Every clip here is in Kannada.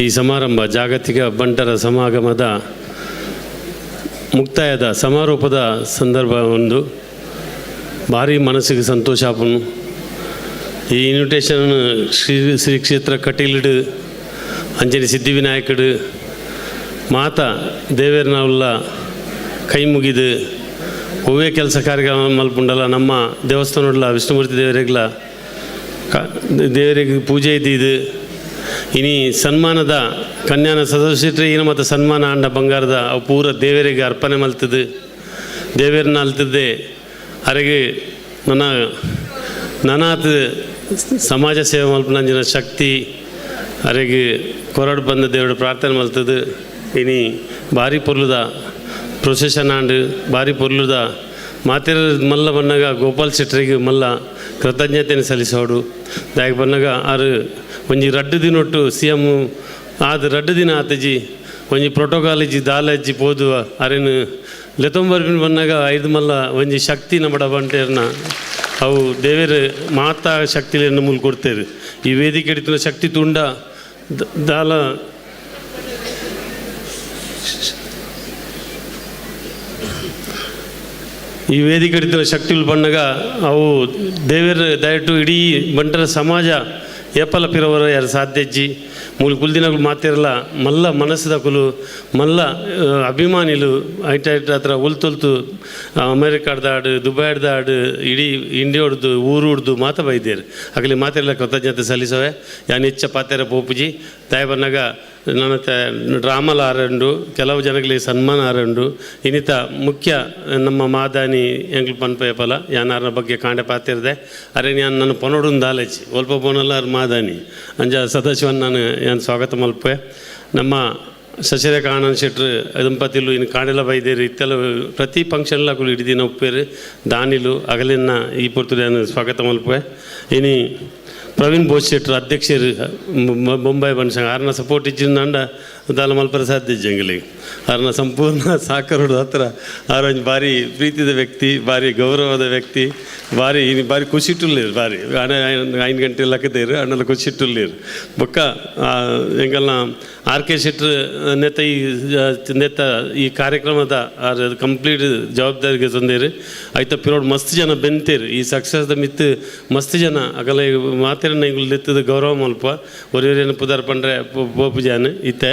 ಈ ಸಮಾರಂಭ ಜಾಗತಿಕ ಬಂಟರ ಸಮಾಗಮದ ಮುಕ್ತಾಯದ ಸಮಾರೋಪದ ಸಂದರ್ಭ ಒಂದು. ಭಾರಿ ಮನಸ್ಸಿಗೆ ಸಂತೋಷ ಆಪನು. ಈ ಇನ್ವಿಟೇಷನ್ ಶ್ರೀ ಶ್ರೀ ಕ್ಷೇತ್ರ ಕಟೀಲ್ಡು ಅಂಜನಿ ಸಿದ್ಧಿವಿನಾಯಕಡು ಮಾತ ದೇವೇರ್ನವುಲ್ಲ ಕೈ ಮುಗಿದು ಹೂವೇ ಕೆಲಸ ಕಾರ್ಯಕ್ರಮ ಮಲ್ಪುಂಡಲ್ಲ ನಮ್ಮ ದೇವಸ್ಥಾನ ವಿಷ್ಣುಮೂರ್ತಿ ದೇವರಿಗೆಲ್ಲ ದೇವರಿಗೆ ಪೂಜೆ ಇದ್ದಿದ್ದು ಇನಿ ಸನ್ಮಾನದ ಕನ್ಯಾನ ಸದಸ್ಯರು ಏನು ಮತ್ತು ಸನ್ಮಾನ ಆಂಡ ಬಂಗಾರದ ಅವು ಪೂರ ದೇವರಿಗೆ ಅರ್ಪಣೆ ಮಲ್ತದು ದೇವರನ್ನ ಅಲ್ತಿದ್ದೆ. ಅರೆಗೆ ನನ್ನ ನನಾತ್ ಸಮಾಜ ಸೇವೆ ಮಲ್ಪನಂಜಿನ ಶಕ್ತಿ, ಅರೆಗೆ ಕೊರಡು ಬಂದ ದೇವರು ಪ್ರಾರ್ಥನೆ ಮಲ್ತದ್ದು. ಇನಿ ಭಾರಿ ಪೊರ್ಲುದ ಪ್ರೊಸೆಷನ್ ಆಂಡ್ ಭಾರಿ ಪೊರ್ಲುದ. ಮಾತಿರ ಮಲ್ಲ ಬಣ್ಣಗ ಗೋಪಾಲ್ ಶೆಟ್ಟರಿಗೆ ಮಲ್ಲ ಕೃತಜ್ಞತೆಯನ್ನು ಸಲ್ಲಿಸೋಡು ದಾಯಕ ಪನ್ನಗ ಆರು, ಒಂಜಿ ರಡ್ಡು ದಿನೊಟ್ಟು ಸಿ ಎಂ ಆದ ರಡ್ಡು ದಿನ ಆತಜಿ, ಒಂಜಿ ಪ್ರೋಟೋಕಾಲ್ ಇಜ್ಜಿ ದಾಲಜ್ಜಿ ಪೋದು ಅರೆನು ಲೆತೊಂಬರ್ಪಿನ ಬನ್ನಾಗ ಐದು ಮಲ್ಲ ಒಂಜಿ ಶಕ್ತಿ ನಮ್ಮ ಬಂಟೇರ್ನ. ಅವು ದೇವೇರು ಮಾತಾ ಶಕ್ತಿಯನ್ನು ಮೂಲ ಕೊಡ್ತೇವೆ ಈ ವೇದಿಕೆ ಹಿಡಿತಿನ ಶಕ್ತಿ ತುಂಡ ದಾಲ ಈ ವೇದಿಕೆ ಹಿಡಿತಿರೋ ಶಕ್ತಿಗಳು ಬಣ್ಣಗ ಅವು ದೇವರ ದಯಟು ಇಡೀ ಬಂಟರ ಸಮಾಜ ಏಪಲ ಪಿರವರ ಯಾರು ಸಾಧ್ಯಜ್ಜಿ ಮೂಲ ಕುಲ್ದಿನಗಳು ಮಾತಿರಲ್ಲ ಮಲ್ಲ ಮನಸ್ಸದ ಕುಲು, ಮಲ್ಲ ಅಭಿಮಾನಿಲು ಐಟ ಐಟ ಹತ್ರ ಉಲ್ತೊಲ್ತು ಅಮೇರಿಕಾಡ್ದ ಹಾಡು, ದುಬೈಡ್ದ ಹಾಡು, ಇಡೀ ಇಂಡಿಯಾ ಹೊಡ್ದು ಊರು ಹೊಡ್ದು ಮಾತ ಬೈದೇರು ಆಗಲಿ ಮಾತಿರಲ್ಲ ಕೃತಜ್ಞತೆ ಸಲ್ಲಿಸವೆ. ಯಾನ್ ಹೆಚ್ಚ ಪಾತೆರ ಪೋಪುಜಿ. ತಾಯಿ ಬಂದಾಗ ನನ್ನ ತ ಡ್ರಾಮಲ ಆರಂಡು ಕೆಲವು ಜನಗಳಿಗೆ ಸನ್ಮಾನ ಆರಂಡು ಇನ್ನಿತ ಮುಖ್ಯ ನಮ್ಮ ಮಾದಾನಿ ಎಂಗ್ಲು ಪನ್ಪೇಪಲ ಯಾನಾರ ಬಗ್ಗೆ ಕಾಂಡೆ ಪಾತಿರದೆ ಅರೆ ನಾನು ನನ್ನ ಪೊನೊಡುಂದು ಆಲಚಿ ಒಲ್ಪ ಪೊನಲ್ಲ ಮಾದಾನಿ, ಅಂಜ ಸದಸ್ಯವನ್ನು ನಾನು ಏನು ಸ್ವಾಗತ ಮಲ್ಪೆ. ನಮ್ಮ ಸಸಿರೇಖ ಆನಂದ್ ಶೆಟ್ರು ದಂಪತಿಲು ಇನ್ನು ಕಾಣೆಲ್ಲ ಬೈದೇರು, ಇತ್ತೆಲ್ಲ ಪ್ರತಿ ಫಂಕ್ಷನ್ಲ ಹಿಡಿದಿನ ಉಪ್ಪೇರು, ದಾನಿಲು ಅಗಲಿನ ಈ ಪೊರ್ತುಡು ನಾನು ಸ್ವಾಗತ ಮಲ್ಪೆ. ಇನಿ ಪ್ರವೀಣ್ ಬೋಸ್ ಶೆಟ್ರು ಅಧ್ಯಕ್ಷರು ಮು- ಮು- ಮುಂಬೈ ಬನ್ಸಂಗ ಆರ್ನ ಸಪೋರ್ಟ್ ಇಚ್ಚಿಂದ ದಾಲ ಮಲ್ಪರ ಸಾಧ್ಯ ಜಂಗಲಿಗೆ ಅವ್ರನ್ನ ಸಂಪೂರ್ಣ ಸಾಕರೋಡು ಹತ್ರ ಆರೊಂದು ಭಾರಿ ಪ್ರೀತಿದ ವ್ಯಕ್ತಿ ಭಾರಿ ಗೌರವದ ವ್ಯಕ್ತಿ ಭಾರಿ ಭಾರಿ ಖುಷಿಟ್ಟುಳ್ಳೇರು ಭಾರಿ. ಅಣ್ಣ ಐದು ಗಂಟೆ ಲಕ್ಕದೇರು ಅಣ್ಣಲ್ಲ ಖುಷಿಟ್ಟುಳ್ಳೇರು ಬೊಕ್ಕ ಆ, ಎಂಗಲ್ನ ಆರ್ ಕೆ ಶೆಟ್ರ್ ನೆತ್ತ ಈ ನೆತ್ತ ಈ ಕಾರ್ಯಕ್ರಮದ ಕಂಪ್ಲೀಟ್ ಜವಾಬ್ದಾರಿಗೆ ತಂದೇರು. ಆಯ್ತಾ ಪಿರೋಡ್ ಮಸ್ತ್ ಜನ ಬೆಂತೇರು. ಈ ಸಕ್ಸಸ್ದ ಮಿತ್ತು ಮಸ್ತ್ ಜನ. ಅಗಲ ಮಾತೇನ ಇಂಗ್ಲು ನೆತ್ತದ ಗೌರವ ಮಲ್ಪ ಒರಿಯರೇನು ಪುದಾರ್ ಪಂಡ್ರೆ ಪೋಪುಜಾನ್ ಇತ್ತೆ.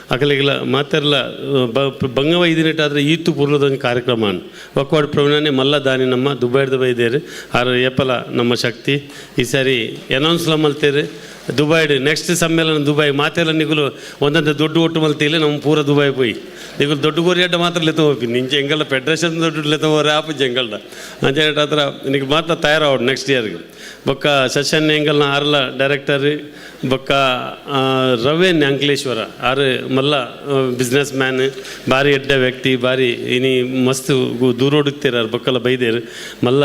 ಅಕಲಿಗೆಲ್ಲ ಮಾತೆರ್ಲ ಬಂಗವ ಇದಿನಿಟ್ಟಾದ್ರೆ ಈತು ಪೂರ್ವದೊಂದು ಕಾರ್ಯಕ್ರಮ ಒಕ್ಕವಾಡ ಪ್ರವೀಣನೆ ಮಲ್ಲ ದಾನಿ ನಮ್ಮ ದುಬೈಡ್ದ ಬೈದೇರು ಆರು ಏಪಲ ನಮ್ಮ ಶಕ್ತಿ. ಈ ಸಾರಿ ಅನೌನ್ಸ್ಲ ಮಲ್ತೇರು. ದುಬೈಡ್ ನೆಕ್ಸ್ಟ್ ಸಮ್ಮೇಳನ ದುಬೈ ಮಾತೆಲ್ಲ ನಿಗಲು ಒಂದೊಂದು ದೊಡ್ಡ ಒಟ್ಟು ಮಲ್ತಿಲ್ಲ ನಮ್ಮ ಪೂರ ದುಬೈ ಪೋಯಿ. ನಿಗುಲು ದೊಡ್ಡ ಗೋರಿಯಡ್ಡ ಮಾತ್ರ ಲೆತ್ತ ಹೋಗಿ ನಿಂಚೆ ಎಂಗಲ್ಲ ಫೆಡ್ರೇಷನ್ ದೊಡ್ಡ ಲೆತ್ತ ಹೋಗ್ರೆ ಆಪ ಜಂಗಲ್ಡ ಅಂಚೇಟ ಹತ್ರ ನಿನಗೆ ಮಾತ್ರ ತಯಾರಾವಡು ನೆಕ್ಸ್ಟ್ ಇಯರ್ಗೆ ಬೊಕ್ಕ ಸಶನ್ ಎಂಗಲ್ನ ಆರ್ಲ ಡೈರೆಕ್ಟರ್ ಬೊಕ್ಕ ರವೇನ್ ಅಂಕಲೇಶ್ವರ. ಆರು ಮಲ್ಲ ಬಿಸ್ನೆಸ್ ಮ್ಯಾನ್ ಎಡ್ಡೆ ವ್ಯಕ್ತಿ, ಭಾರಿ ಇನಿ ಮಸ್ತ್ ಗು- ದೂರ ಹುಡುಕ್ತೀರ ಬಕ್ಕಲ ಬೈದೇರು, ಮಲ್ಲ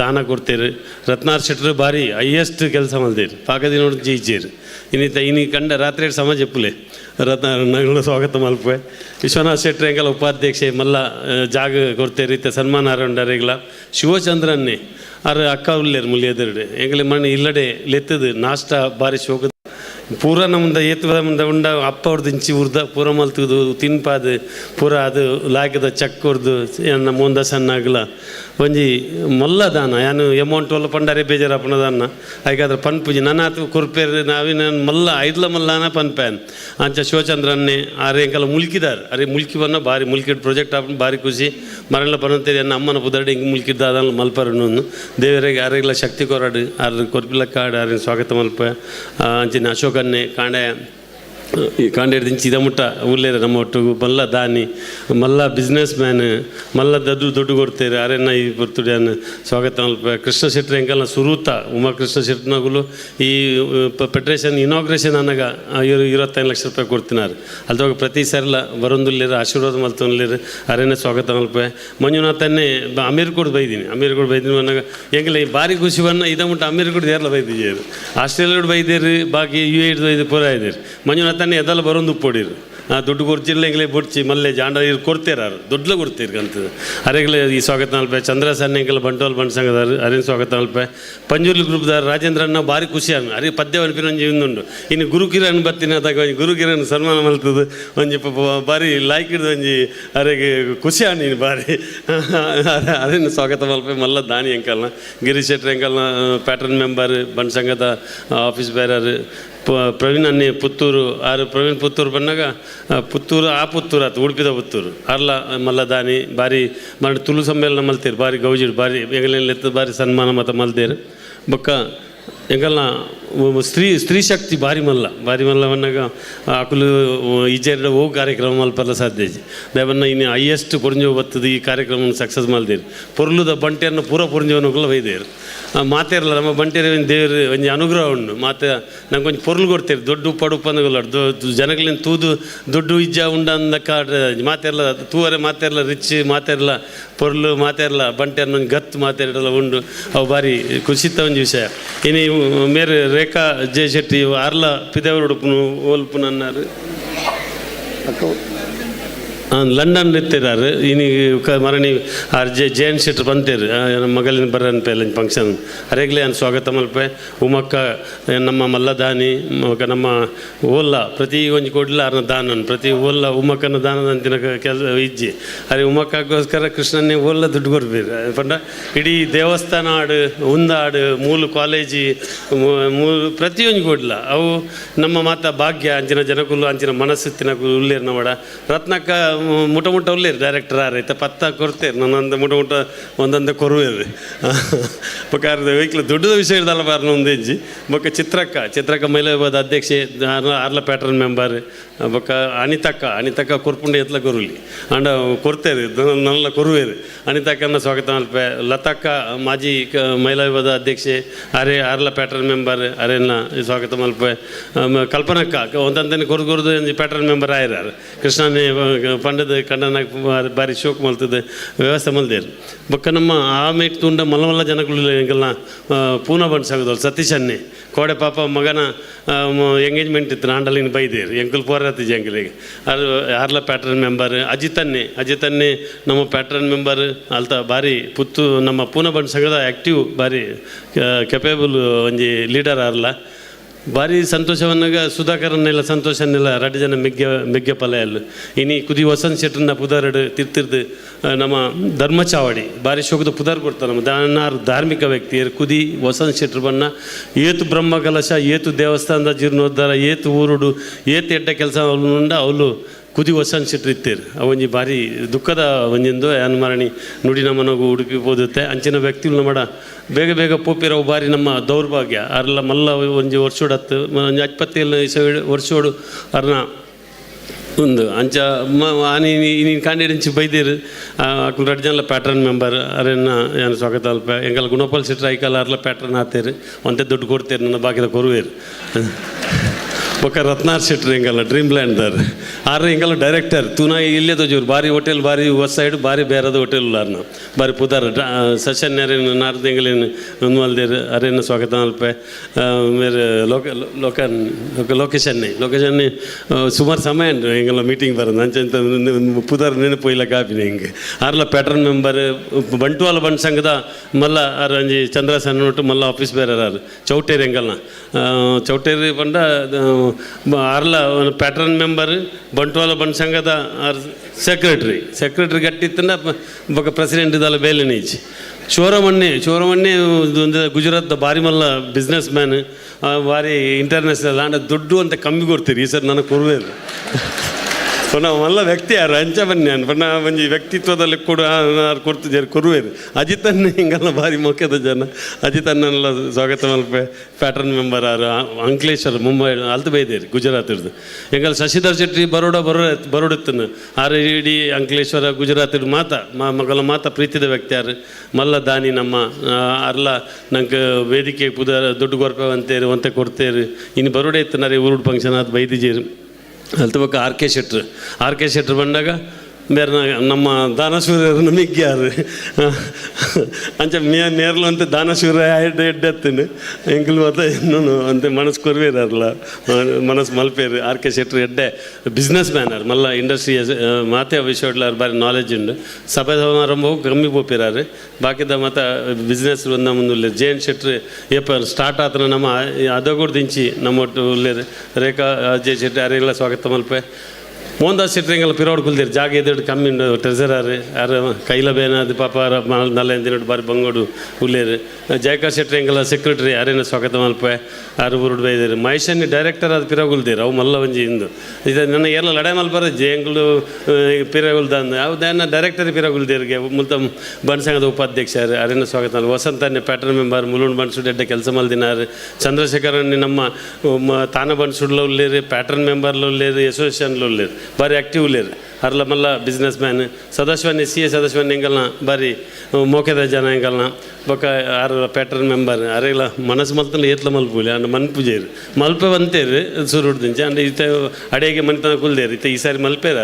ದಾನ ಕೊಡ್ತೀರಿ, ರತ್ನಾರ್ ಶೆಟ್ಟರು ಭಾರಿ ಹೈಯೆಸ್ಟ್ ಕೆಲಸ ಮಲ್ದೇರು ಪಾಕದಿ ನೋಡಿ ಜೀಜೀರಿ ಇನಿ ಇನಿ ಕಂಡ ರಾತ್ರಿ ಸಮ ಎಪ್ಪುಲೆ ರತ್ನ ನಗಳ ಸ್ವಾಗತ ಮಲ್ಪೆ ವಿಶ್ವನಾಥ್ ಶೆಟ್ಟರು ಎಂಗೆಲ್ಲ ಉಪಾಧ್ಯಕ್ಷೆ, ಮಲ್ಲ ಜಾಗ ಕೊಡ್ತೀರಿ, ಇತ್ತ ಸನ್ಮಾನ ಆರಂಡರೆಗ್ಲ ಶಿವಚಂದ್ರನ್ನೇ ಅರ ಅಕ್ಕ ಉಲ್ಲೇರು ಮುಲಿಯದೆರಡು ಎಂಗಲೆ ಮಣ್ಣು ಇಲ್ಲಡೆ ಲೆತ್ತದು, ನಾಷ್ಟ ಭಾರಿ ಶೋಕ ಪೂರ ನಮ್ದು ಏತ್ವದ ಮುಂದ ಉಂಡ, ಅಪ್ಪ ಅವ್ರದ್ದು ಇಂಚಿ ಉರ್ದ, ಪೂರ ಮಲ್ತದು ತಿನ್ಪಾದು, ಪೂರ ಅದು ಲಾಗದ ಚಕ್ ಹೊಡ್ದು ನನ್ನ ಮುಂದ ಸಣ್ಣಾಗ್ಲ. ಒಂಜಿ ಮೊಲ್ಲ ದಾನ, ಯಾನು ಅಮೌಂಟ್ ಒಲ್ಲ ಪಂಡಾರೆ ಬೇಜಾರಪ್ಪನ ದಾನ. ಹಾಗಾದ್ರೆ ಪನ್ಪುಜಿ ನನ್ನ ಆತು ನಾವಿ ನಾವಿನ ಮಲ್ಲ, ಐದ್ಲ ಮಲ್ಲಾನ ಪನ್ಪ್ಯಾನ್ ಅಂಚ ಶಿವಚಂದ್ರನ್ನೇ ಆರೆ ಎಂಕಲ್ಲ ಮುಲ್ಕಿದಾರ್. ಅರೆ ಮುಲ್ಕಿ ಬನ್ನ ಭಾರಿ ಮುಲ್ಕಿಡ್ ಪ್ರಾಜೆಕ್ಟ್ ಆಪನ್, ಭಾರಿ ಖುಷಿ. ಮರಳ ಬರಂತೇರಿ ಅನ್ನ ಅಮ್ಮನ ಪುದರ್ಡೆ ಹಿಂಗೆ ಮುಲ್ಕಿದ್ದ ಅದನ್ನ ಮಲ್ಪರನ್ನು ದೇವರಿಗೆ ಶಕ್ತಿ ಕೊರಾಡು ಆರ್ ಕೊರ್ಪಿಲ್ಲ ಕಾಡು ಆರಿನ ಸ್ವಾಗತ ಮಲ್ಪ. ಅಂಚಿನ ಅಂಚಿನ ಅಶೋಕನ್ನೇ ಕಾಂಡೆ ಈ ಕಾಂಡೆ ದಿಂಚಿ ಇದ ಮುಟ್ಟ ಉಳ್ಳೇರ ನಮ್ಮ ಒಟ್ಟು ಮಲ್ಲ ದಾನಿ, ಮಲ್ಲ ಬಿಸ್ನೆಸ್ ಮ್ಯಾನ್ ಮಲ್ಲ ದೊಡ್ಡ ದೊಡ್ಡ ಕೊಡ್ತೇವೆ ಅರೆನ್ನ ಈ ಬರ್ತುಡ್ಯಾನ ಸ್ವಾಗತ ಕೃಷ್ಣ ಶೆಟ್ಟಿ ಎಂಕಲ್ನ ಸುರೂತ ಉಮಾ ಕೃಷ್ಣ ಶೆಟ್ಟಿನಾಗಲು ಈ ಫೆಡ್ರೇಷನ್ ಇನಾಗ್ರೇಷನ್ ಅನ್ನಗ ಇವರು ಇರುವತ್ತೈದು ಲಕ್ಷ ರೂಪಾಯಿ ಕೊಡ್ತಿನಾರು. ಅಲ್ದಾಗ ಪ್ರತಿ ಸರ್ಲ ಬರೊಂದುಲ್ಲಿರ ಆಶೀರ್ವಾದ ಮಲ್ತೊಂದಿಲ್ಲಿರ ಅರೆನ್ನ ಸ್ವಾಗತ ಮಲ್ಪೆ ಮಂಜುನಾಥನ್ನೇ ಬ ಕೂಡ ಬೈದೀನಿ. ಅಮೀರ್ಕೋಡ್ ಬೈದೀನಿ ಅನ್ನಗ, ಹೆಂಗಿಲ್ಲ ಈ ಭಾರಿ ಖುಷಿವನ್ನ ಇದ ಮುಟ್ಟ ಅಮೀರ್ಕೋಡ್ ಏರ್ಲ ಬೈದಿದ್ದೀರಿ ಆಸ್ಟ್ರೇಲಿಯಾಡ್ ಬೈದೇರಿ, ಬಾಕಿ ಯು ಎಡ್ ಬೈದು ಪೂರ ಇದ್ದೀರಿ. ಮಂಜುನಾಥ ತಾನೇ ಎದಲ್ ಬರೋದು ಉಪ್ಪೊಡಿರು ಆ ದುಡ್ಡು ಕೊರ್ಚಿಲ್ಲ ಎಂಗ್ಲೇ ಬುಡ್ಚಿ ಮಲ್ಲೆ ಜಾಂಡ ಇರು ಕೊಡ್ತೀರಾರು ದುಡ್ಡು ಕೊಡ್ತೀರಿ ಅಂತ ಅರೆಗ್ಲೆ ಈ ಸ್ವಾಗತ ನಲ್ಪೆ ಚಂದ್ರ ಸಣ್ಣ ಬಂಟೋಲ್ ಬಂಡ್ ಸಂಘದಾರು ಅರೇನ್ ಸ್ವಾಗತ ನಲ್ಪೆ. ಪಂಜುರ್ಲಿ ಗ್ರೂಪ್ದಾರ ರಾಜೇಂದ್ರಣ್ಣ ಭಾರಿ ಖುಷಿ ಅನ್ನ ಅರೆ ಪದ್ಯ ಅನ್ಪಿನ ಒಂಜಿ ಇಂದುಂಡು ಇನ್ನು ಗುರುಕಿರಣ್ ಬತ್ತಿನ ಅದಾಗ ಒಂಜಿ ಗುರುಕಿರಣ್ ಸನ್ಮಾನ ಮಲ್ತದು. ಒಂಜಿ ಭಾರಿ ಲಾಯ್ಕ್ ಹಿಡ್ದು ಒಂಜಿ ಅರೆಗೆ ಖುಷಿ ಅಣ್ಣ ನೀನು ಬಾರಿ ಅರೇನು ಸ್ವಾಗತ ಮಲ್ಪೆ ಮಲ್ಲ ದಾನಿ ಎಂಕಲ್ನ ಗಿರೀಶ್ ಎಂಕಲ್ನ ಪ್ಯಾಟರ್ನ್ ಮೆಂಬರ್ ಬಂಡ್ ಸಂಘದ ಆಫೀಸ್ ಬೇರೆ ಪ- ಪ್ರವೀಣ್ ಅನ್ನಿ ಪುತ್ತೂರು ಆರು ಪ್ರವೀಣ್ ಪುತ್ತೂರು ಬಂದಾಗ ಆ, ಪುತ್ತೂರು, ಆ ಪುತ್ತೂರು ಆತು ಉಡುಪಿದ ಪುತ್ತೂರು. ಅರ್ಲ, ಮಲ್ಲದಾನಿ ಬಾರಿ ಮಾಡಿ ತುಳು ಸಮ್ಮೇಳನ ಮಲ್ತೀರಿ ಬಾರಿ ಗೌಜಿಡು ಬಾರಿ ಎಂಗಲೆತ್ತ ಬಾರಿ ಸನ್ಮಾನ ಮತ್ತು ಮಲ್ದೇರು ಬೊಕ್ಕ ಎಂಗಲ್ನ ಸ್ತ್ರೀ ಸ್ತ್ರೀ ಶಕ್ತಿ ಬಾರಿ ಮಲ್ಲ. ಬಾರಿ ಮಲ್ಲ ಬಂದಾಗ ಆಕುಲು ಈಜೆರಡು ಓ ಕಾರ್ಯಕ್ರಮ ಮಲ್ಪಲ್ಲ ಸಾಧ್ಯ ದೇವನ್ನ ಇನ್ನು ಹೈಯೆಸ್ಟ್ ಪುರಂಜೋ ಬತ್ತದ ಈ ಕಾರ್ಯಕ್ರಮ ಸಕ್ಸಸ್ ಮಲ್ದೇರು ಪೊರ್ಲುದ ಬಂಟೆಯನ್ನು ಪೂರ ಪುರಂಜವನುಗಳು ಒಯ್ದೇರು. ಮಾತೇರಲ್ಲ ನಮ್ಮ ಬಂಟೆರ ದೇವ್ರ ಒಂಜಿ ಅನುಗ್ರಹ ಉಂಡು ಮಾತೆ ನಂಗೆ ಪೊರ್ಲು ಕೊಡ್ತೀರಿ. ದೊಡ್ಡ ಉಪ್ಪಡು ಉಪ್ಪಂದಗಳು ಜನಗಳಿಂದ ತೂದು ದೊಡ್ಡ ಇಜ್ಜ ಉಂಡ ಅಂದಕ್ಕ ಮಾತೆರ್ಲ ತೂವರೆ ಮಾತೆರ್ಲ ರಿಚ್ ಮಾತೆರ್ಲ ಪೊರ್ಲು ಮಾತೆರ್ಲ ಬಂಟೆ ಅನ್ನೊಂದು ಗತ್ತು ಮಾತೆರಲ್ಲ ಉಂಡು. ಅವು ಬಾರಿ ಖುಷಿತ ಒಂದು ವಿಷಯ. ಇನ್ನು ಮೇರೆ ರೇಖಾ ಜಯ ಶೆಟ್ಟಿ ಇವು ಆರ್ಲ ಲಂಡನ್ ಇತ್ತಿರಾರು ಇನಿ ಮರಣಿ ಆರ್ ಜೆ ಜೇನ್ ಬಂತೇರು. ಮಗಲಿನ ಮಗಳಿನ ಬರನ್ ಪೇಲ ಫಂಕ್ಷನ್ ಅರೆಗ್ಲೆ ಅನ್ ಸ್ವಾಗತ ಮಲ್ಪೆ. ಉಮಕ್ಕ ನಮ್ಮ ಮಲ್ಲದಾನಿ ನಮ್ಮ ಓಲ್ಲ, ಪ್ರತಿ ಒಂಜಿ ಕೊಡ್ಲ ಅರ್ನ ದಾನ ಪ್ರತಿ ಓಲ್ಲ ಉಮಕ್ಕನ ದಾನದ ಅಂತಿನ ಕೆಲಸ ಇಜ್ಜಿ. ಅರೆ ಉಮಕ್ಕಗೋಸ್ಕರ ಕೃಷ್ಣನ್ನೇ ಓಲ್ಲ ದುಡ್ಡು ಕೊಡ್ಬೇಕು ಪಂಡ, ಇಡೀ ದೇವಸ್ಥಾನ ಆಡು ಉಂದ ಆಡು ಮೂಲು ಕಾಲೇಜಿ ಮೂಲು ಪ್ರತಿಯೊಂದು ಕೊಡ್ಲ. ಅವು ನಮ್ಮ ಮಾತ ಭಾಗ್ಯ, ಅಂಚಿನ ಜನಕುಲು, ಅಂಚಿನ ಮನಸ್ಸು ಉಳ್ಳೇರು ನವಡ ರತ್ನಕ್ಕ ಮುಟ ಮುಟ ಉಳ್ಳೇರು ಡೈರೆಕ್ಟರ್ ಆರೈತ ಪತ್ತ ಕೊಡ್ತೇರು ನನ್ನೊಂದು ಮುಟ ಮುಟ ಒಂದೊಂದು ಕೊರುವೇರು ಬಕಾರದ ವೈಕ್ಲ ದುಡ್ಡು ವಿಷಯ ಇರ್ದಲ್ಲ ಬಾರ್ನ ಒಂದು ಹೆಜ್ಜಿ. ಬೊಕ್ಕ ಚಿತ್ರಕ್ಕ ಚಿತ್ರಕ್ಕ ಮೈಲಾಬಾದ್ ಅಧ್ಯಕ್ಷೆ ಆರ್ಲ- ಪ್ಯಾಟರ್ನ್ ಮೆಂಬರ್ ಬೊಕ್ಕ ಅನಿತಕ್ಕ ಅನಿತಕ್ಕ ಕೊರ್ಪುಂಡೆ ಎತ್ಲ ಕೊರುಲಿ ಅಂಡ ಕೊರ್ತೇರು ನಲ್ಲ ಕೊರುವೇರು ಅನಿತಕ್ಕನ ಸ್ವಾಗತ ಮಲ್ಪೆ ಲತಕ್ಕ, ಮಾಜಿ ಮಹಿಳಾ ಅಧ್ಯಕ್ಷೆ, ಅರೆ, ಆರ್ಲ ಪ್ಯಾಟರ್ನ್ ಮೆಂಬರ್ ಅರೆನ್ನ ಸ್ವಾಗತ ಮಲ್ಪೆ ಕಲ್ಪನಕ್ಕ ಒಂದಂತನೇ ಕೊರ್ದು ಕೊರ್ದು ಪ್ಯಾಟರ್ನ್ ಮೆಂಬರ್ ಆಯ್ರಾರು ಕೃಷ್ಣನೇ ಪಂಡದ ಕಂಡನಾಗ ಬಾರಿ ಶೋಕ್ ಮಲ್ತದೆ, ವ್ಯವಸ್ಥೆ ಮಲ್ದೇರು ಬೊಕ್ಕ ನಮ್ಮ ಆ ತುಂಡ ಮಲ್ಲ ಮಲ್ಲ ಜನಗಳು ಹೆಂಗಲ್ಲ ಪೂನಾ ಬಂಡ್ ಸಾಗದವ್ರು ಸತೀಶ್ ಕೋಡೆ ಪಾಪ ಮಗನ ಎಂಗೇಜ್ಮೆಂಟ್ ಇತ್ತು, ನಾಂಡಲಿನ ಬೈದೇರು ಎಂಕಲ್ ಪೋರಾತಿ ಜಂಗಲಿಗೆ ಅದು ಯಾರ್ಲ ಪ್ಯಾಟ್ರನ್ ಮೆಂಬರ್ ಅಜಿತ್ ಅನ್ನೆ. ಅಜಿತ್ ಅನ್ನೆ ನಮ್ಮ ಪ್ಯಾಟ್ರನ್ ಮೆಂಬರ್ ಅಲ್ತ ಬಾರಿ ಪುತ್ತು ನಮ್ಮ ಪೂನಾ ಬಂಡ್ ಸಂಘದ ಆ್ಯಕ್ಟಿವ್ ಬಾರಿ ಕೆಪೇಬಲ್ ಒಂಜಿ ಲೀಡರ್ ಆರ್ಲ. ಭಾರಿ ಸಂತೋಷವನ್ನಾಗ ಸುಧಾಕರನ್ನೆಲ್ಲ ಸಂತೋಷನ್ನೆಲ್ಲ ರಡ್ಡು ಜನ ಮೆಗ್ಗೆ ಮೆಗ್ಗೆ ಪಲೆಯಲ್ಲು ಇನಿ ಕುದಿ ವಸಂತ ಶೆಟ್ರನ್ನ ಪುದಾರಡು ತಿರ್ತಿರ್ದು ನಮ್ಮ ಧರ್ಮಚಾವಡಿ ಭಾರಿ ಶೋಕದ ಪುದಾರ್ ಕೊಡ್ತಾರೆ ನಮ್ಮ ದಾನಾರು ಧಾರ್ಮಿಕ ವ್ಯಕ್ತಿಯರು ಕುದಿ ವಸಂತ ಶೆಟ್ಟರು ಬಣ್ಣ, ಏತು ಬ್ರಹ್ಮ ಕಲಶ ಏತು ದೇವಸ್ಥಾನದ ಜೀರ್ಣೋದ್ಧಾರ, ಏತು ಊರುಡು, ಏತು ಎಡ್ಡ ಕೆಲಸ ಉಂಡ ಅವಳು ಕುದಿ ಶೆಟ್ರು ಇತ್ತೇರು. ಅವೊಂಜಿ ಭಾರಿ ದುಃಖದ ಒಂಜಿಂದು ಯಾನ್ ಮಾರಣಿ ನುಡಿ ನಮ್ಮನಗು ಉಡುಪಿ ಓದುತ್ತೆ. ಅಂಚಿನ ವ್ಯಕ್ತಿಗಳು ನಮ್ಮಡ ಬೇಗ ಬೇಗ ಪೋಪಿರೋ ಬಾರಿ ನಮ್ಮ ದೌರ್ಭಾಗ್ಯ. ಅರ್ಲ ಮಲ್ಲ ಒಂಜಿ ವರ್ಷೋಡತ್ತು ಒಂಜಿ ಅಪ್ಪತ್ತೇಳು ವರ್ಷೋಡು ಅರ್ನ ಒಂದು ಅಂಚ ಆನಿ ನೀನು ಕಾಂಡಿಡಿಂಚಿ ಬೈದೇರು. ಅಕ್ಕಲು ಎರಡು ಜನ ಪ್ಯಾಟ್ರನ್ ಮೆಂಬರ್, ಅರೆನ್ನ ಏನು ಸ್ವಾಗತ ಅಲ್ಪ ಎಂಗಲ್ ಗುಣಪಾಲ್ ಸಿಟ್ರ ಐಕಲ್ ಅರ್ಲ ಪ್ಯಾಟ್ರನ್ ಆತೇರು. ಒಂದೇ ದುಡ್ಡು ಕೊಡ್ತೀರಿ, ನನ್ನ ಬಾಕಿದ ಕೊರುವೇರು. ಬೊಕ್ಕ ರತ್ನಾರ್ ಶೆಟ್ರ್ ಹಿಂಗಲ್ಲ ಡ್ರೀಮ್ ಲ್ಯಾಂಡ್ದಾರ್ ಆರ್ರೆ ಹಿಂಗಲ್ಲ ಡೈರೆಕ್ಟರ್ ತೂನ ಇಲ್ಲೇ ತೋಜೂರು ಬಾರಿ ಹೋಟೆಲ್ ಬಾರಿ ಹೊಸ ಸೈಡ್ ಬಾರಿ ಬೇರೆದ ಹೋಟೆಲ್ ಅರ್ನ ಬಾರಿ ಪುದಾರ ಸೆಷನ್ ನಾರ್ದು ಎಂಗಲೇನು ಮಲ್ದೇರು ಅರೇನ ಸ್ವಾಗತ ಅಲ್ಪೆ ಮೇರೆ ಲೋಕ ಲೋಕನ್ ಲೊಕೇಶನ್ನೇ ಲೊಕೇಶನ್ನೇ ಸುಮಾರು ಸಮಯ ಅನ್ರಿ ಹಿಂಗಲ್ಲ ಮೀಟಿಂಗ್ ಬರೋದು? ಅಂಚಂತ ಪುದಾರ ನೆನಪು ಇಲ್ಲ ಕಾಪಿನ ಹಿಂಗೆ. ಆರ್ಲ ಪ್ಯಾಟ್ರನ್ ಮೆಂಬರ್ ಬಂಟ್ವಾಲ ಬಂಡ್ ಸಂಘದ ಮಲ್ಲ ಅರಂಜಿ ಅಂಜಿ ಚಂದ್ರ ಸಣ್ಣ ಒಟ್ಟು ಮಲ್ಲ ಆಫೀಸ್ ಬೇರೆ ಚೌಟೇರಿ ಹೆಂಗಲ್ಲ ಚೌಟೇರಿ ಬಂಡ ಆರ್ಲ ಪ್ಯಾಟ್ರನ್ ಮೆಂಬರ್ ಬಂಟ್ವಾಲ ಬನ್ ಸಂಘದ ಸೆಕ್ರೆಟ್ರಿ ಸೆಕ್ರೆಟ್ರಿ ಗಟ್ಟಿತ್ತಂಡ ಬೊಕ ಪ್ರೆಸಿಡೆಂಟ್ ಇದಲ್ಲ ಬೇಲೆ ನೀಚಿ ಚೋರಮಣ್ಣೆ ಚೋರಮಣ್ಣೆ ಒಂದು ಗುಜರಾತ್ ಬಾರಿಮಲ್ಲ ಬಿಸ್ನೆಸ್ ಮ್ಯಾನ್ ಬಾರಿ ಇಂಟರ್ನ್ಯಾಷನಲ್ ಆಂಡ ದುಡ್ಡು ಅಂತ ಕಮ್ಮಿ ಕೊಡ್ತೀರಿ ಈ ಸರ್ ನನಗೆ ಕೊರುವೇರು ಪುನಃ ಮಲ್ಲ ವ್ಯಕ್ತಿ ಯಾರು ಅಂಚ ಬನ್ನಿ ನಾನು ಪುನಃ ಒಂಜಿ ವ್ಯಕ್ತಿತ್ವದಲ್ಲಿ ಕೂಡ ಕೊಡ್ತಿದ್ದಾರೆ ಕೊರುವೇರು. ಅಜಿತನ್ನ ಹಿಂಗೆಲ್ಲ ಭಾರಿ ಮುಖ್ಯದ ಜನ. ಅಜಿತನ್ನೆಲ್ಲ ಸ್ವಾಗತ ಮಲ್ಪೆ ಪ್ಯಾಟರ್ನ್ ಮೆಂಬರ್ ಆರು ಅಂಕ್ಲೇಶ್ವರ್, ಮುಂಬೈ, ಅಲ್ತು ಬೈದೇರಿ ಗುಜರಾತ್ ಇರ್ದು ಹಿಂಗಲ್ಲ ಶಶಿಧರ್ ಶೆಟ್ಟಿ, ಬರೋಡ, ಬರೋ, ಬರೋಡಿತ್ತನು. ಆರು ಇಡೀ ಅಂಕ್ಲೇಶ್ವರ ಗುಜರಾತ್ ಇರ್ದು ಮಾತ, ಮಾ ಮಗಲ ಮಾತ ಪ್ರೀತಿದ ವ್ಯಕ್ತಿ ಯಾರು? ಮಲ್ಲ ದಾನಿ ನಮ್ಮ ಅರ್ಲ, ನಂಗೆ ವೇದಿಕೆ ಪುದ, ದುಡ್ಡು ಕೊರಪೇವಂತೇರಿ ಅಂತೇರಿ, ಒಂತೆ ಕೊಡ್ತೇರಿ. ಇನ್ನು ಬರೋಡೆ ಇತ್ತು ನರಿ, ಊರುಡ್ ಫಂಕ್ಷನ್ ಅದು ಬೈದಿಜೀರು. ಪಕ್ಕ ಆರ್ ಕೆ ಶೆಟ್ರು. ಆರ್ ಕೆ ಶೆಟ್ರು ಬಂದಾಗ ಬೇರೆ ನಮ್ಮ ದಾನಶೂರ್ಯರು ಮಿಗ್ಗ್ಯಾರು ಅಂಚ ಮೇ ನೇರ್ಲು ಅಂತ ದಾನಶೂರ ಎಡ್ಡೆ ಎಡ್ಡೆತ್ತೇನೆ ಎಂಕಲ್ ಮಾತ್ರ ಇನ್ನೂ ಅಂತ ಮನಸ್ಸು ಕೊರ್ವೇರಲ್ಲ ಮನಸ್ಸು ಮಲ್ಪೇರು. ಆರ್ ಕೆ ಶೆಟ್ರು ಎಡ್ಡೆ ಬಿಸ್ನೆಸ್ ಮ್ಯಾನ್ ಆರ್ ಮಲ್ಲ ಇಂಡಸ್ಟ್ರಿ ಮಾತೆ ವಿಷಯ ಬಾರಿ ನಾಲೆಜ್ ಉಂಡು. ಸಭೆ ಸಮಾರಂಭ ಕಮ್ಮಿ ಪೋಪಿರಾರು ಬಾಕಿದ ಮತ್ತೆ ಬಿಸ್ನೆಸ್ ಒಂದ ಮುಂದೆ ಜೆ ಎನ್ ಶೆಟ್ರು ಏಪ ಸ್ಟಾರ್ಟ್ ಆತ ನಮ್ಮ ಅದಗೂಡ್ ದಿಂಚಿ ನಮ್ಮ ಒಟ್ಟು ಉಳ್ಳೇರು ರೇಖಾ ಅಜಯ್ ಶೆಟ್ಟಿ ಯಾರೆಲ್ಲ, ಸ್ವಾಗತ ಮಲ್ಪೆ. ಪಿರೋಡ್ ಕುಲ್ದಿರಿ ಜಾಗ ಎದುರು ಕಮ್ಮಿ ಉಂಡು ಟ್ರೆಸರರ್ ಯಾರು ಕೈಲ ಬೇನ ಅದು ಪಾಪ ನಲ್ಲ ಎಂದಿನೋಡು ಬಾರಿ ಬಂಗೋಡು ಉಳ್ಳೇರು ಜಯಕಾಶ್ ಶೆಟ್ರಿಂಗೆಲ್ಲ ಸೆಕ್ರೆಟರಿ ಅರೇನ ಸ್ವಾಗತ ಮಲ್ಪ ಯಾರು ಬುರುಡು ಬೈದಿರಿ? ಮಹೇಶನ್ನಿ ಡೈರೆಕ್ಟರ್ ಅದು ಪಿರೋಗುಲ್ದಿರು ಅವು ಮಲ್ಲ ಒಂಜಿ ಇಂದು. ಇದು ನನ್ನ ಎಲ್ಲ ಲಡೆ ಮಲ್ಪರ ಜೇಂಗ್ಳು ಪಿರಗುಲ್ದ ಅಂದ. ದನ್ನ ಡೈರೆಕ್ಟರ್ ಪಿರಗುಲ್ದಿರ್ಗೆ ಮುಲ್ತ ಬನ್ಸಂಗದ ಉಪಾಧ್ಯಕ್ಷರು ಯಾರೇನ ಸ್ವಾಗತ ಮಲ್ಪೆ. ವಸಂತನ್ನಿ ಪ್ಯಾಟರ್ನ್ ಮೆಂಬರ್ ಮುಲುಂಡ್ ಬನ್ಸುಡ್ ಎಡ್ಡೆ ಕೆಲಸ ಮಲ್ದಿನಾರು ಚಂದ್ರಶೇಖರನ್ನಿ ನಮ್ಮ ತಾನ ಬನ್ಸುಡ್ಲ ಉಳ್ಳೇರು ಪ್ಯಾಟರ್ನ್ ಮೆಂಬರ್ಲು ಉಳ್ಳೇರು ಅಸೋಸಿಯೇಷನ್ಲು ಉಳ್ಳೇರು ಬಾರಿ ಆಕ್ಟಿವ್ ಉಳ್ಳೇರು. ಅರ್ಲ ಮಲ್ಲ ಬಿಸ್ನೆಸ್ ಮ್ಯಾನ್ ಸದಸ್ಯವನ್ನಿ ಸಿ ಎ ಸದಸ್ಯವನ್ನಿ ಹೆಂಗಲ್ನ ಬಾರಿ ಮೋಕೆದ ಜನ ಹೆಂಗಲ್ನ? ಬೊಕ ಆರು ಪ್ಯಾಟರ್ನ್ ಮೆಂಬರ್ ಅರೆಲ್ಲ ಮನಸ್ಸು ಮಲ್ತಲ್ಲ ಏತ್ಲ ಮಲ್ಪುಲಿ ಅಂದ್ರೆ ಮನ್ ಪೂಜೆರು ಮಲ್ಪೆ ಬಂತೇರು ಸುರುಡ್ ಅಂದ್ರೆ ಇತ್ತ ಅಡಿಗೆ ಮನಿತನ ಕುಲ್ದೇರಿ. ಇತ್ತ ಈ ಸಾರಿ ಮಲ್ಪೇರ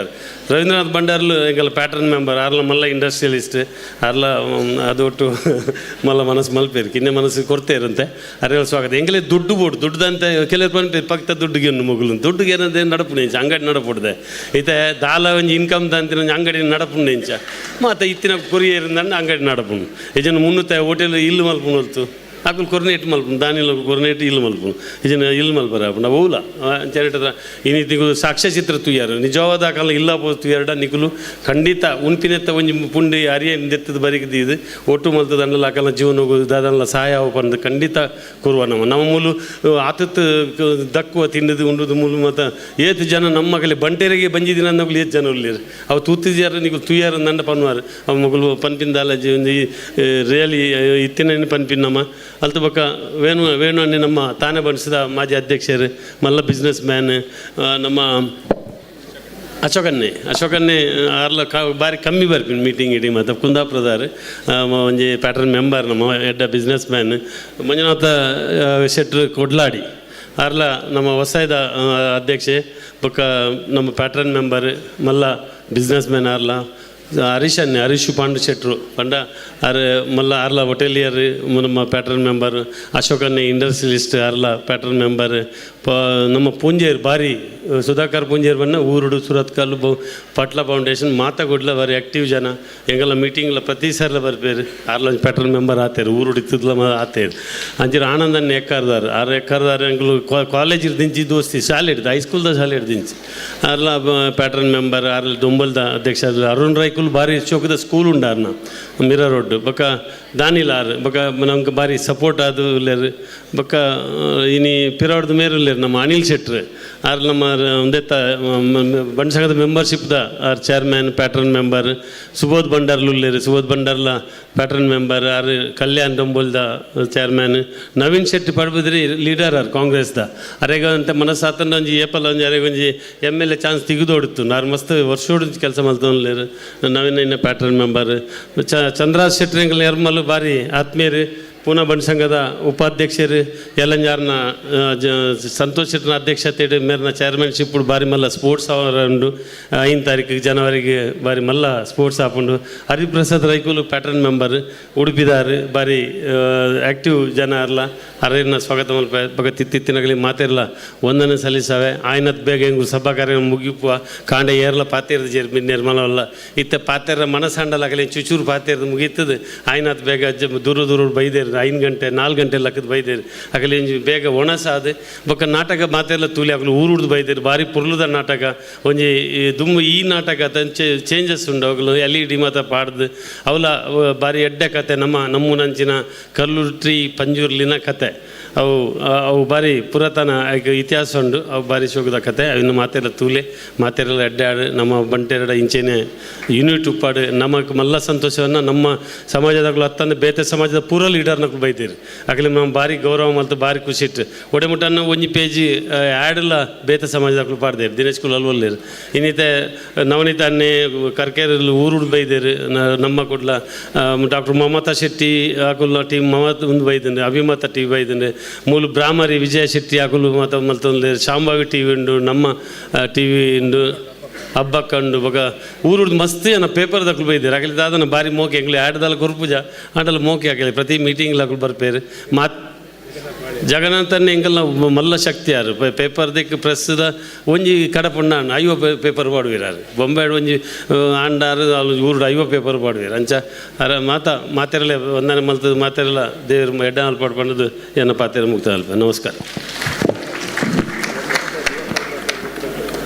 ರವೀಂದ್ರನಾಥ್ ಭಂಡಾರ್ಲು ಹೆಂಗಲ್ಲ ಪ್ಯಾಟರ್ನ್ ಮೆಂಬರ್ ಅರ್ಲ ಮಲ್ಲ ಇಂಡಸ್ಟ್ರಿಯಲಿಸ್ಟ್ ಅರ್ಲ ಅದೊಟ್ಟು ಮಲ್ಲ ಮನಸ್ಸು ಮಲ್ಪೇರು ಕಿನ್ನೆ ಮನಸ್ಸು ಕೊಡ್ತೇರಂತೆ. ಅರೆಲ್ಲ ಸ್ವಾಗತ. ಎಂಗಲೇ ದುಡ್ಡು ಬೋಡು ದುಡ್ಡುದಂತೆ ಕೆಲವರು ಬಂದು ಪಕ್ಕ ದುಡ್ಡುಗೆ ಮುಗುಲು. ದುಡ್ಡುಗೆ ಏನಂದ್ರೆ ನಡಪು ಇಂಚ ಅಂಗಡಿ ನಡಪುಡ್ದೆ. ಈತ ದಾಲ ಒಂಜಿ ಇನ್ಕಮ್ ದಂತಿನ ಒಂಜಿ ಅಂಗಡಿ ನಡಪುಂಡು ಇಂಚ ಮತ್ತೆ ಇತ್ತಿನ ಕೊರಿಯರ್ ದಂಡ ಅಂಗಡಿ ನಡಪುಂಡು. ಇದನ್ನು ಮುನ್ನೂತ್ತ ಹೋಟೆಲ್ ಇಲ್ಲು ಮಲ್ಪುಣ್ ಹೊಲ್ತು. ಅಕ್ಕಲು ಕೊರ್ನೇಟ್ ಮಲ್ಪುನು ದಾನಿಲ ಕೊರ್ನೇಟ್ ಇಲ್ಲು ಮಲ್ಪುನು ಇದನ್ನು ಇಲ್ಲು ಮಲ್ಪರ ಅಪ್ಪನ ಓಲ ಅಂಚೇಟದ ಸಾಕ್ಷ್ಯ ಚಿತ್ರ ತುಯ್ಯಾರು. ನಿಜವಾದ ಕಾಲ ಇಲ್ಲ ತುಯ್ಯಾರಡ ನಿಕುಲು. ಖಂಡಿತ ಉನ್ಪಿನೆತ್ತ ಒಂಜಿ ಪುಂಡಿ ಅರಿಯ ನಿಂದೆತ್ತದ ಬರಿಗದಿ ಇದು. ಒಟ್ಟು ಮಲ್ತದ ಅಂಡಲ ಅಕಲ ಜೀವನ ದಾದಲ್ಲ ಸಹಾಯ ಪಂದು ಖಂಡಿತ ಕೊರುವ ನಮ್ಮ. ನಮ್ಮ ಮೂಲು ಆತತ್ ದಕ್ಕುವ ತಿನ್ನದು ಉಂಡುದು ಮೂಲು ಮತ್ತು ಏತು ಜನ ನಮ್ಮ ಮಗಲಿ ಬಂಟೆರಿಗೆ ಬಂಜಿದಿನ ಅನ್ನೋಗ್ಲು ಏತು ಜನ ಉಳ್ಳೇರು. ಅವು ತೂತಿದ್ಯಾರ ನಿಗು ತುಯ್ಯಾರ ನಂಡ ಪನ್ವಾರು. ಅವು ಮಗಳು ಒಂದು ರಿಯಲಿ ಇತ್ತಿನ ಪನ್ಪಿನ ನಮ್ಮ. ಅಲ್ತ ಬಕ್ಕ ವೇಣು ವೇಣು ಅನ್ನಿ ನಮ್ಮ ತಾನೇ ಬಣಿಸಿದ ಮಾಜಿ ಅಧ್ಯಕ್ಷರು, ಮಲ್ಲ ಬಿಸ್ನೆಸ್ ಮ್ಯಾನ್ ನಮ್ಮ ಅಶೋಕನ್ನೇ ಅಶೋಕನ್ನೇ ಅರ್ಲ ಕ, ಬಾರಿ ಕಮ್ಮಿ ಬರ್ಪಿನ್ ಮೀಟಿಂಗ್ ಇಡಿ ಮತ್ತು ಕುಂದಾಪುರದಾರು ಒಂಜಿ ಪ್ಯಾಟರ್ನ್ ಮೆಂಬರ್ ನಮ್ಮ ಎಡ್ಡ ಬಿಸ್ನೆಸ್ ಮ್ಯಾನ್ ಮಂಜುನಾಥ ಶೆಟ್ರು ಕೊಡ್ಲಾಡಿ ಅರ್ಲ ನಮ್ಮ ವಸಾಯದ ಅಧ್ಯಕ್ಷೆ, ಬೊಕ್ಕ ನಮ್ಮ ಪ್ಯಾಟರ್ನ್ ಮೆಂಬರ್ ಮಲ್ಲ ಬಿಸ್ನೆಸ್ ಮ್ಯಾನ್ ಅರ್ಲ ಹರೀಶ್ ಹರೀಶ್ ಪಾಂಡು ಶೆಟ್ರು ಪಂಡ ಅರ್ ಮಲ್ಲ ಅರ್ಲ ಹೋಟೆಲಿಯರ್, ನಮ್ಮ ಪ್ಯಾಟ್ರನ್ ಮೆಂಬರ್ ಅಶೋಕನ್ನೇ ಇಂಡಸ್ಟ್ರಿಯಲಿಸ್ಟ್ ಅರ್ಲ ಪ್ಯಾಟ್ರನ್ ಮೆಂಬರ್, ಪ ನಮ್ಮ ಪೂಂಜೇರ್ ಬಾರಿ ಸುಧಾಕರ್ ಪೂಂಜೇರ್ ಬಣ್ಣ ಊರುಡು ಸುರತ್ಕಲ್ ಬೌ, ಪಟ್ಲ ಫೌಂಡೇಶನ್ ಮಾತಾಗುಡ್ಲ ಬರೀ ಆಕ್ಟಿವ್ ಜನ. ಎಂಗೆಲ್ಲ ಮೀಟಿಂಗ್ಲ ಪ್ರತಿ ಸರ್ಲ ಬರ್ಬೇರಿ ಆರ್ಲ ಪ್ಯಾಟರ್ನ್ ಮೆಂಬರ್ ಆತೇರು, ಊರುಡು ತಿದ್ಲ ಆತೇರು. ಆನಂದ್ ಆನಂದನ್ನ ಎಕ್ಕಾರ್ದಾರ್. ಆರ್ ಎಕ್ಕಾರ್ದಾರ್ ಎಂಗ್ಲು ಕಾಲೇಜ್ ದಿಂಚಿ ದೋಸ್ತಿ, ಶಾಲೆ ಹಿಡ್ದು ಹೈಸ್ಕೂಲ್ದ ಶಾಲೆ ಹಿಡ್ದಿಂಚಿ ಅರ್ಲ ಪ್ಯಾಟರ್ನ್ ಮೆಂಬರ್ ಅರ್ಲ ದೊಂಬಲ್ದ ಅಧ್ಯಕ್ಷ ಅರುಣ್ ಅರುಣ್ ರೈಕುಲ್ ಬಾರಿ ಚೌಕದ ಸ್ಕೂಲ್ ಉಂಡಾರ್ನ ಮಿರ ರೋಡ್. ಬೊಕ ದಾನಿಲ್ ಆರ್, ಬೊಕ ನಮ್ಗೆ ಬಾರಿ ಸಪೋರ್ಟ್ ಆದು ಉಲ್ಲೇರು ಬೊಕ ಇನಿ ಪಿರಾಡ್ದ ಮೇರು ಉಲ್ಲೇರು ನಮ್ಮ ಅನಿಲ್ ಶೆಟ್ರ್. ಆರ್ ನಮ್ಮ ಒಂದೆತ್ತ ಬಂಡ್ಸಂಗದ ಮೆಂಬರ್ಶಿಪ್ದ ಆರ್ ಚೇರ್ಮನ್ ಪ್ಯಾಟ್ರನ್ ಮೆಂಬರ್. ಸುಬೋಧ್ ಭಂಡಾರ್ಲು ಉಲ್ಲೇರು ಸುಬೋಧ್ ಭಂಡಾರ್ಲ ಪ್ಯಾಟ್ರನ್ ಮೆಂಬರ್. ಆರ್ ಕಲ್ಯಾಣ್ ಡೊಂಬೋಲ್ದ ಚೇರ್ಮನ್ ನವೀನ್ ಶೆಟ್ಟಿ ಪಡ್ಬದ್ರಿ ಲೀಡರ್ ಆರ್ ಕಾಂಗ್ರೆಸ್ದ. ಅರೆಗ ಅಂತ ಮನಸ್ಸಾತಂಡ ಒಂಜಿ, ಏಪಲ್ ಒಂಜಿ, ಅರೆಗೊಂಜಿ ಎಂ ಎಲ್ ಎ ಚಾನ್ಸ್ ತೆಗೆದೋಡಿತ್ತು ನಾರು ಮಸ್ತ್ ವರ್ಷೋಡು ಕೆಲಸ ಮಲ್ತೊಂಡ್ಲೇರು ನವೀನ್ ಇನ್ನ ಪ್ಯಾಟರ್ನ್ ಮೆಂಬರ್ ಚ ಚಂದ್ರಾಜ್ ಶೆಟ್ರಿಂಗಲ್ ಎರ್ಮಲು ಬಾರಿ ಆತ್ಮೀಯರು ಪೂನಾ ಬಂಡ್ಸಂಘದ ಉಪಾಧ್ಯಕ್ಷರು ಎಲ್ಲಂಜಾರ್ನ ಆ, ಜ ಸಂತೋಷ್ ಶೆಟ್ರನ ಅಧ್ಯಕ್ಷತೆ ಮೇರಿನ ಚೇರ್ಮನ್ಶಿಪ್ ಬಾರಿ ಮಲ್ಲ ಸ್ಪೋರ್ಟ್ಸ್ ಉಂಡು ಐದು ತಾರೀಕಿಗೆ ಜನವರಿಗೆ ಬಾರಿ ಮಲ್ಲ ಸ್ಪೋರ್ಟ್ಸ್ ಹಾಕೊಂಡು ಹರಿಪ್ರಸಾದ್ ರೈಕುಲು ಪ್ಯಾಟರ್ನ್ ಮೆಂಬರ್ ಉಡುಪಿದಾರ್ ಬಾರಿ ಆ್ಯಕ್ಟಿವ್ ಜನ ಅಲ್ಲ ಅರೇನ ಸ್ವಾಗತ ಮಲ್ಪ ತಿತ್ತಿತ್ತಿನಗಲಿ ಮಾತಿರಲ್ಲ ಒಂದನೇ ಸಲ್ಲಿಸವೆ ಆಯ್ನತ್ ಬೇಗ ಹೆಂಗು ಸಭಾ ಕಾರ್ಯ ಮುಗಿಪುವ ಕಾಂಡೆ ಏರ್ಲ ಪಾತೇರ್ದ ನಿರ್ಮಲವಲ್ಲ ಇತ್ತ ಪಾತೇರ ಮನಸ್ಸಾಂಡಲಾಗಲಿ ಚುಚೂರು ಪಾತೇರ್ದು ಮುಗೀತದ ಆಯ್ನತ್ ಬೇಗ ದೂರ ದೂರ ಬೈದೇರು ಐದು ಗಂಟೆ, ನಾಲ್ಕು ಗಂಟೆ ಲಕ್ಕದ ಬೈದೇರು. ಆಗಲಿ ಬೇಗ ಒಣಸಾದ ಬೊಕ್ಕ ನಾಟಕ ಮಾತೆಲ್ಲ ತೂಲಿ ಊರು ಊರುಡ್ದು ಬೈದೇರು. ಬಾರಿ ಪುರ್ಲುದ ನಾಟಕ. ಒಂಜಿ ದುಮ್ಮ ಈ ನಾಟಕ ತಂಚೆ ಚೇಂಜಸ್ ಉಂಡು. ಅವುಗಳು ಎಲ್ ಇ ಡಿ ಮಾತ ಪಾಡ್ದು. ಅವಲ, ಅವ ಬಾರಿ ಎಡ್ಡೆ ಕತೆ ನಮ್ಮ, ನಮ್ಮೂನಂಚಿನ ನಂಚಿನ ಟ್ರೀ ಪಂಜುರ್ಲಿನ ಕತೆ. ಅವು ಅವು ಬಾರಿ ಪುರಾತನ ಇತಿಹಾಸ ಉಂಡು ಅವು ಬಾರಿ ಶೋಕದ ಕತೆ. ಅವಿನ್ನು ಮಾತೆಲ್ಲ ತೂಲೆ ಮಾತೆಲ್ಲ ಅಡ್ಡಾಡು ನಮ್ಮ ಬಂಟೆರಡ ಇಂಚೆನೆ ಯೂನಿಟ್ ಉಪ್ಪಾಡು. ನಮಗೆ ಮಲ್ಲ ಸಂತೋಷವನ್ನು ನಮ್ಮ ಸಮಾಜದಾಗಲು ಹತ್ತಂದು ಬೇತೆ ಸಮಾಜದ ಪೂರ ಲೀಡರ್ನಕ್ಲು ಬೈತೀರಿ ಆಗಲಿ ನಮ್ಮ ಬಾರಿ ಗೌರವ ಮತ್ತು ಬಾರಿ ಖುಷಿ ಇಟ್ಟು ಒಡೆಮುಟ್ಟನ್ನು ಒಂಜಿ ಪೇಜಿ ಆ್ಯಡ್ಲ ಬೇತೆ ಸಮಾಜದಾಗಲು ಪಾಡ್ದೇರು. ದಿನೇಶ್ ಕುಲ್ ಅಲ್ವಲ್ಲೇರು. ಇನ್ನಿತೆ ನವನೀತ ಅನ್ನೆ ಕರ್ಕೇರಲ್ಲಿ ಊರುಡ್ ಬೈದೇರು. ನಮ್ಮ ಕೊಡ್ಲ ಡಾಕ್ಟರ್ ಮಮತಾ ಶೆಟ್ಟಿ ಆಕುಲ್ಲ ಟೀಮ್ ಮಮತ ಒಂದು ಬೈದಂಡೆ ಅಭಿಮತ ಟಿ ಬೈದಂಡೆ ಮೂಲ ಬ್ರಾಹ್ಮರಿ ವಿಜಯ ಶೆಟ್ಟಿ ಆಗಲು ಮತ ಮಲ್ತೊಂದು ಶಾಂಬಾವಿ ಟಿ ವಿ ಉಂಡು ನಮ್ಮ ಟಿ ವಿ ಉಂಡು ಹಬ್ಬ ಕಂಡು ಬಗ ಊರುಡ್ದು ಮಸ್ತ್ ಅನ್ನ ಪೇಪರ್ ದಕ್ಕಲು ಬೈದಿರು ಆಗಲಿ ದಾದನ ಬಾರಿ ಮೋಕೆ. ಎಂಗ್ಲಿ ಆಡ್ದಲ್ಲ ಗುರುಪೂಜಾ ಆಡಲ್ಲ ಮೋಕೆ ಆಗಲಿ ಪ್ರತಿ ಮೀಟಿಂಗ್ ಲಕ್ಕಲು ಬರ್ಪೇರು. ಮಾತ್ ಜಗನ್ನಾಥನ್ ಎಂಕಲ್ನ ಮಲ್ಲ ಶಕ್ತಿ ಯಾರು? ಪೇಪರ್ ದಿಕ್ಕು ಪ್ರಸ್ತುತ ಒಂಜಿ ಕಡಪುಣ್ಣ ಐವ ಪೇಪರ್ ಪಾಡುವಿರಾರು. ಬೊಂಬೆಡ್ ಒಂಜಿ ಆಂಡಾರು ಊರುಡು ಐವ ಪೇಪರ್ ಪಾಡುವಿರು ಅಂಚ, ಅರ ಮಾತ, ಮಾತೆರಲೆ, ಒಂದನೇ ಮಲ್ತದ ಮಾತೆರಲ ದೇವ್ರ ಎಡ್ಡ ಹಾಲು ಪಂಡದು ಎನ್ನ ಪಾತೆರ ಮುಕ್ತ ಅಲ್ಪ ನಮಸ್ಕಾರ.